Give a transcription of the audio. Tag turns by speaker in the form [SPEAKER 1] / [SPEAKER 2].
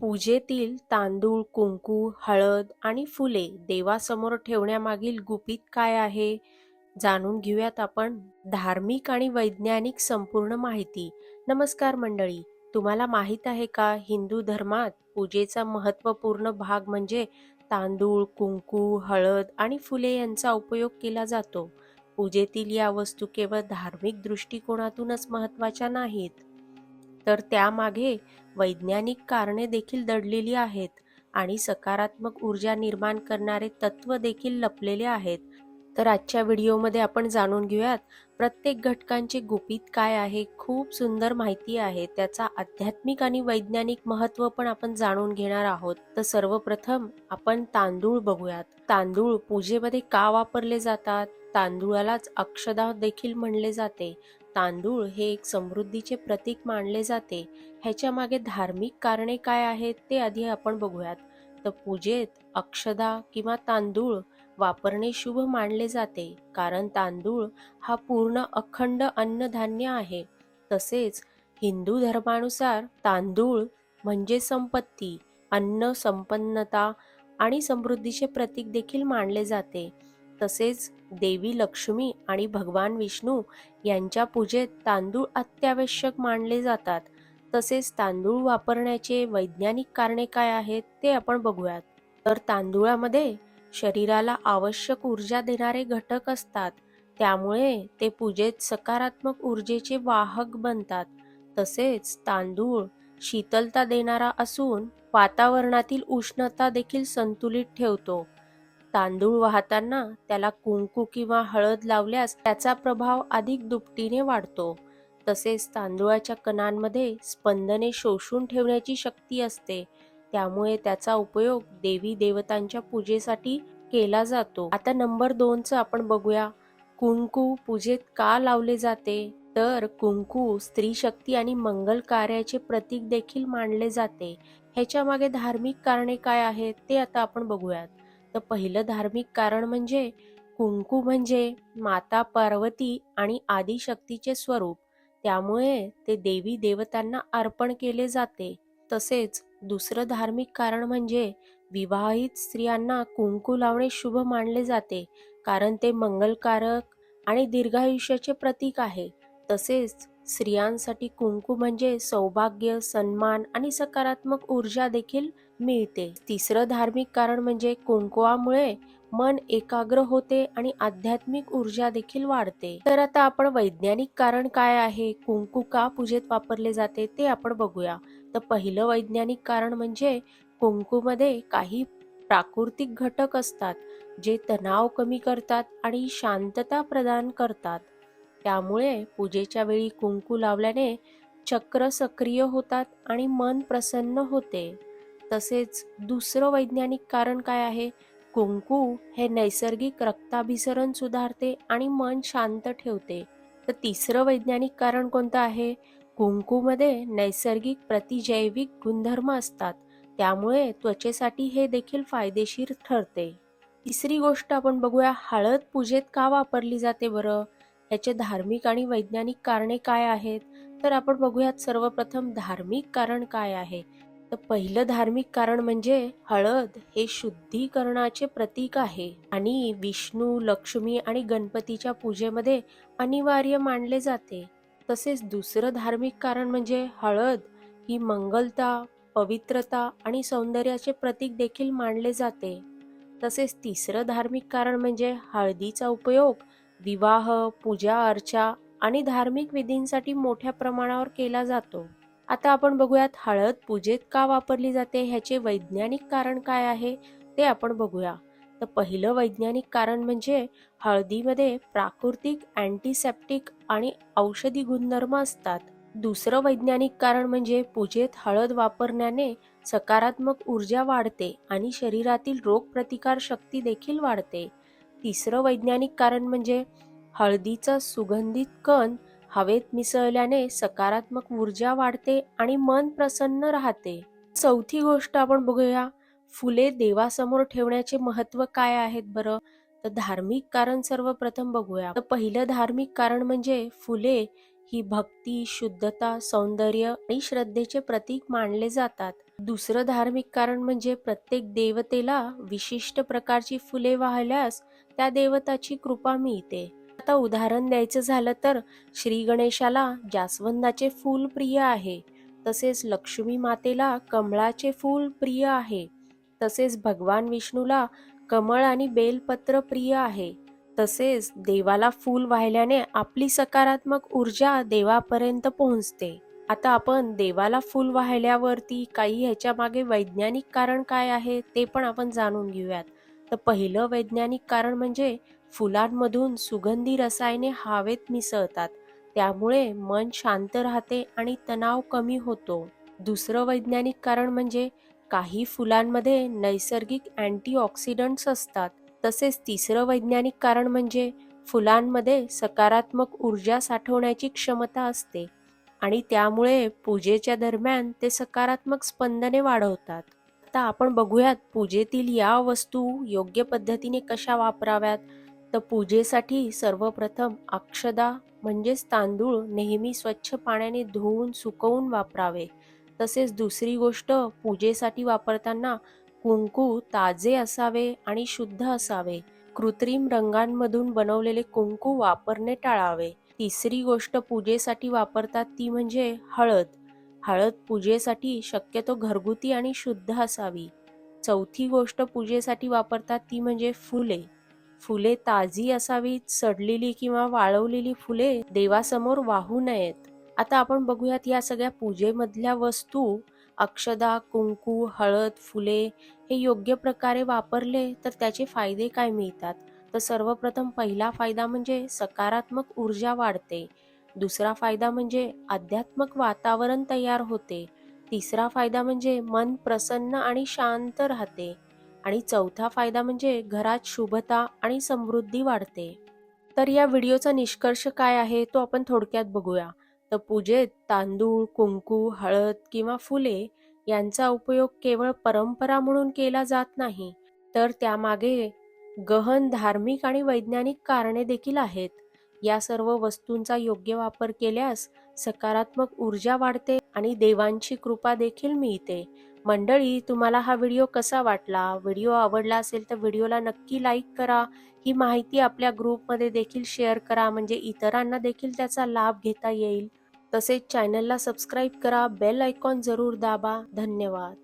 [SPEAKER 1] पूजेतील तांदूळ, कुंकू, हळद आणि फुले देवासमोर ठेवण्यामागील गुपित काय आहे? जाणून घेऊयात आपण धार्मिक आणि वैज्ञानिक संपूर्ण माहिती. नमस्कार मंडळी, तुम्हाला माहीत आहे का हिंदू धर्मात पूजेचा महत्त्वपूर्ण भाग म्हणजे तांदूळ, कुंकू, हळद आणि फुले यांचा उपयोग केला जातो. पूजेतील या वस्तू केवळ धार्मिक दृष्टिकोनातूनच महत्त्वाच्या नाहीत, तर त्यामागे वैज्ञानिक कारणे देखील दडलेली आहेत आणि सकारात्मक ऊर्जा निर्माण करणारे तत्व देखील लपलेले आहेत. तर आजच्या व्हिडिओमध्ये आपण जाणून घेऊयात प्रत्येक घटकांचे गुपित काय आहे. खूप सुंदर माहिती आहे. त्याचा आध्यात्मिक आणि वैज्ञानिक महत्त्व पण आपण जाणून घेणार आहोत. तर सर्वप्रथम आपण तांदूळ बघूयात. तांदूळ पूजेमध्ये का वापरले जातात? तांदूळालाच अक्षदा देखील म्हणले जाते. तांदूळ हे एक समृद्धीचे प्रतीक मानले जाते. ह्याच्या मागे धार्मिक कारणे काय आहेत ते आधी आपण बघूयात. तर पूजेत अक्षदा किंवा तांदूळ वापरणे शुभ मानले जाते कारण तांदूळ हा पूर्ण अखंड अन्नधान्य आहे. तसेच हिंदू धर्मानुसार तांदूळ म्हणजे संपत्ती, अन्न, संपन्नता आणि समृद्धीचे प्रतीक देखील मानले जाते. तसेच देवी लक्ष्मी आणि भगवान विष्णू यांच्या पूजेत तांदूळ अत्यावश्यक मानले जातात. तसेच तांदूळ वापरण्याचे वैज्ञानिक कारणे काय आहेत ते आपण बघूयात. तर तांदूळामध्ये शरीराला आवश्यक ऊर्जा देणारे घटक असतात. त्यामुळे ते पूजेत सकारात्मक ऊर्जेचे वाहक बनतात. तसेच तांदूळ शीतलता देणारा असून वातावरणातील उष्णता देखील संतुलित ठेवतो. तांदूळ वाहताना त्याला कुंकू किंवा हळद लावल्यास त्याचा प्रभाव अधिक दुपटीने वाढतो. तसेच तांदूळाच्या कणांमध्ये स्पंदने शोषून ठेवण्याची शक्ती असते. त्यामुळे त्याचा उपयोग देवी देवतांच्या पूजेसाठी केला जातो. आता नंबर दोनचं आपण बघूया. कुंकू पूजेत का लावले जाते? तर कुंकू स्त्री शक्ती आणि मंगल कार्याचे प्रतीक देखील मानले जाते. ह्याच्या मागे धार्मिक कारणे काय आहेत ते आता आपण बघूयात. तर पहिलं धार्मिक कारण म्हणजे कुंकू म्हणजे माता पार्वती आणि आदिशक्तीचे स्वरूप. त्यामुळे ते देवी देवतांना अर्पण केले जाते. तसेच दुसरं धार्मिक कारण म्हणजे विवाहित स्त्रियांना कुंकू लावणे शुभ मानले जाते कारण ते मंगलकारक आणि दीर्घायुष्याचे प्रतीक आहे. तसेच स्त्रियांसाठी कुंकू म्हणजे सौभाग्य, सन्मान आणि सकारात्मक ऊर्जा देखील मिळते. तिसरं धार्मिक कारण म्हणजे कुंकवामुळे मन एकाग्र होते आणि आध्यात्मिक ऊर्जा देखील वाढते. तर आता आपण वैज्ञानिक कारण काय आहे, कुंकू का पूजेत वापरले जाते ते आपण बघूया. तर पहिलं वैज्ञानिक कारण म्हणजे कुंकूमध्ये काही प्राकृतिक घटक असतात जे तणाव कमी करतात आणि शांतता प्रदान करतात. त्यामुळे पूजेच्या वेळी कुंकू लावल्याने चक्र सक्रिय होतात आणि मन प्रसन्न होते. तसेच दुसरं वैज्ञानिक कारण काय आहे? कुंकू हे नैसर्गिक रक्ताभिसरण सुधारते आणि मन शांत ठेवते. तर तिसरं वैज्ञानिक कारण कोणतं आहे? कुंकूमध्ये नैसर्गिक प्रतिजैविक गुणधर्म असतात. त्यामुळे त्वचेसाठी हे देखील फायदेशीर ठरते. तिसरी गोष्ट आपण बघूया हळद पूजेत का वापरली जाते बरं? याचे धार्मिक आणि वैज्ञानिक कारणे काय आहेत? तर आपण बघूयात सर्वप्रथम धार्मिक कारण काय आहे. तर पहिलं धार्मिक कारण म्हणजे हळद हे शुद्धीकरणाचे प्रतीक आहे आणि विष्णू, लक्ष्मी आणि गणपतीच्या पूजेमध्ये अनिवार्य मानले जाते. तसेच दुसरं धार्मिक कारण म्हणजे हळद ही मंगलता, पवित्रता आणि सौंदर्याचे प्रतीक देखील मानले जाते. तसेच तिसरं धार्मिक कारण म्हणजे हळदीचा उपयोग विवाह, पूजा अर्चा आणि धार्मिक विधींसाठी मोठ्या प्रमाणावर केला जातो. आता आपण बघूयात हळद पूजेत का वापरली जाते ह्याचे वैज्ञानिक कारण काय आहे ते आपण बघूया. तर पहिलं वैज्ञानिक कारण म्हणजे हळदीमध्ये प्राकृतिक अँटीसेप्टिक आणि औषधी गुणधर्म असतात. दुसरं वैज्ञानिक कारण म्हणजे पूजेत हळद वापरण्याने सकारात्मक ऊर्जा वाढते आणि शरीरातील रोगप्रतिकार शक्ती देखील वाढते. तिसरं वैज्ञानिक कारण म्हणजे हळदीचा सुगंधित कण हवेत मिसळल्याने सकारात्मक ऊर्जा वाढते आणि मन प्रसन्न राहते. चौथी गोष्ट आपण बघूया फुले देवासमोर ठेवण्याचे महत्त्व काय आहेत बरं? तर धार्मिक कारण सर्वप्रथम बघूया. तर पहिलं धार्मिक कारण म्हणजे फुले ही भक्ती शुद्धता सौंदर्य आणि श्रद्धेचे प्रतीक मानले जातात दुसरं धार्मिक कारण म्हणजे प्रत्येक देवतेला विशिष्ट प्रकारची फुले वाहल्यास त्या देवताची कृपा मिळते आता उदाहरण द्यायचं झालं तर श्री गणेशाला जास्वंदाचे फूल प्रिय आहे. तसेच लक्ष्मी मातेला कमळाचे फूल प्रिय आहे. तसेच भगवान विष्णूला कमळ आणि बेलपत्र प्रिय आहे. तसेच देवाला फूल वाहिल्याने आपली सकारात्मक ऊर्जा देवापर्यंत पोहोचते. आता आपण देवाला फूल वाहिल्यावरती काही ह्याच्या मागे वैज्ञानिक कारण काय आहे ते पण आपण जाणून घेऊयात. तर पहिलं वैज्ञानिक कारण म्हणजे फुलांमधून सुगंधी रसायने हवेत मिसळतात. त्यामुळे मन शांत राहते आणि तणाव कमी होतो. दुसरं वैज्ञानिक कारण म्हणजे काही फुलांमध्ये नैसर्गिक अँटीऑक्सिडंट्स असतात. तसेच तिसरं वैज्ञानिक कारण म्हणजे फुलांमध्ये सकारात्मक ऊर्जा साठवण्याची क्षमता असते आणि त्यामुळे पूजेच्या दरम्यान ते सकारात्मक स्पंदने वाढवतात. आता आपण बघूयात पूजेतील या वस्तू योग्य पद्धतीने कशा वापराव्यात? तर पूजेसाठी सर्वप्रथम अक्षदा म्हणजेच तांदूळ नेहमी स्वच्छ पाण्याने धुवून सुकवून वापरावे. तसेच दुसरी गोष्ट पूजेसाठी वापरताना कुंकू ताजे असावे आणि शुद्ध असावे. कृत्रिम रंगांमधून बनवलेले कुंकू वापरणे टाळावे. तिसरी गोष्ट पूजेसाठी वापरतात ती म्हणजे हळद. हळद पूजेसाठी शक्यतो घरगुती आणि शुद्ध असावी. चौथी गोष्ट पूजेसाठी वापरतात ती म्हणजे फुले. फुले ताजी असावीत सडलेली किंवा वाळवलेली फुले देवासमोर वाहू नयेत. आता आपण बघूयात या सगळ्या पूजेमधल्या वस्तू. अक्षदा कुंकू हळद फुले हे योग्य प्रकारे वापरले तर त्याचे फायदे काय मिळतात? तर सर्वप्रथम पहिला फायदा म्हणजे सकारात्मक ऊर्जा वाढते. दुसरा फायदा म्हणजे आध्यात्मक वातावरण तयार होते. तिसरा फायदा म्हणजे मन प्रसन्न आणि शांत राहते. आणि चौथा फायदा म्हणजे घरात शुभता आणि समृद्धी वाढते. तर या व्हिडिओचा निष्कर्ष काय आहे तो आपण थोडक्यात बघूया. तर पूजेत तांदूळ कुंकू हळद किंवा फुले यांचा उपयोग केवळ परंपरा म्हणून केला जात नाही तर त्यामागे गहन धार्मिक आणि वैज्ञानिक कारणे देखील आहेत. या सर्व वस्तूंचा योग्य वापर केल्यास सकारात्मक ऊर्जा वाढते आणि देवांची कृपा देखील मिळते. मंडळी तुम्हाला हा व्हिडिओ कसा वाटला? व्हिडिओ आवडला असेल तर व्हिडिओला नक्की लाईक करा. ही माहिती आपल्या ग्रुपमध्ये देखील शेअर करा म्हणजे इतरांना देखील त्याचा लाभ घेता येईल. तसेच चॅनलला सबस्क्राईब करा बेल आयकॉन जरूर दाबा. धन्यवाद.